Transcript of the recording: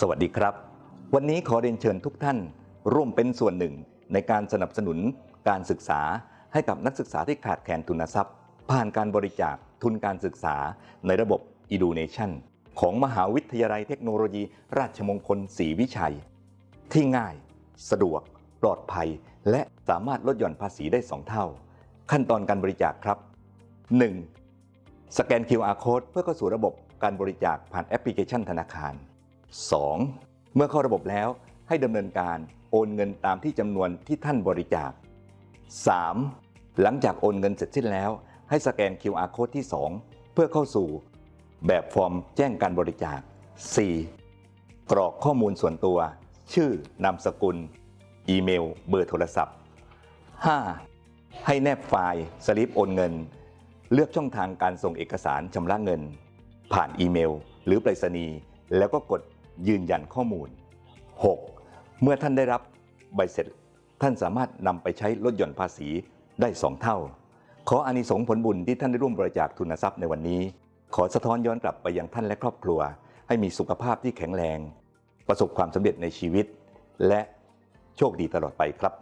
สวัสดีครับ วันนี้ขอเรียนเชิญทุกท่าน ร่วมเป็นส่วนหนึ่งในการสนับสนุนการศึกษาให้กับนักศึกษาที่ขาดแคลนทุนทรัพย์ ผ่านการบริจาคทุนการศึกษาในระบบ Education ของมหาวิทยาลัยเทคโนโลยี ราชมงคลศรีวิชัย ที่ง่าย สะดวก ปลอดภัย และสามารถลดหย่อนภาษีได้ 2 เท่า ขั้นตอนการบริจาคครับ 1. สแกน QR Code เพื่อเข้าสู่ระบบการบริจาคผ่านแอปพลิเคชันธนาคาร 2. เมื่อเข้าระบบแล้วให้ดำเนินการโอนเงินตามที่จำนวนที่ท่านบริจาค 3. หลังจากโอนเงินเสร็จสิ้นแล้ว ให้สแกน QR Code ที่ 2 เพื่อเข้าสู่ แบบฟอร์มแจ้งการบริจาค 4. กรอกข้อมูลส่วนตัว ชื่อนามสกุล อีเมล เบอร์โทรศัพท์ 5. ให้แนบไฟล์สลิปโอนเงิน เลือกช่องทางการส่งเอกสารชำระเงิน ผ่านอีเมล หรือไปรษณีย์แล้วก็กด ยืนยันข้อมูล 6. เมื่อท่านได้รับใบเสร็จ ท่านสามารถนำไปใช้ลดหย่อนภาษีได้2เท่า ขออานิสงส์ผลบุญที่ท่านได้ร่วมบริจาคทุนทรัพย์ในวันนี้ ขอสะท้อนย้อนกลับไปยังท่านและครอบครัว ให้มีสุขภาพที่แข็งแรง ประสบความสำเร็จในชีวิต และโชคดีตลอดไปครับ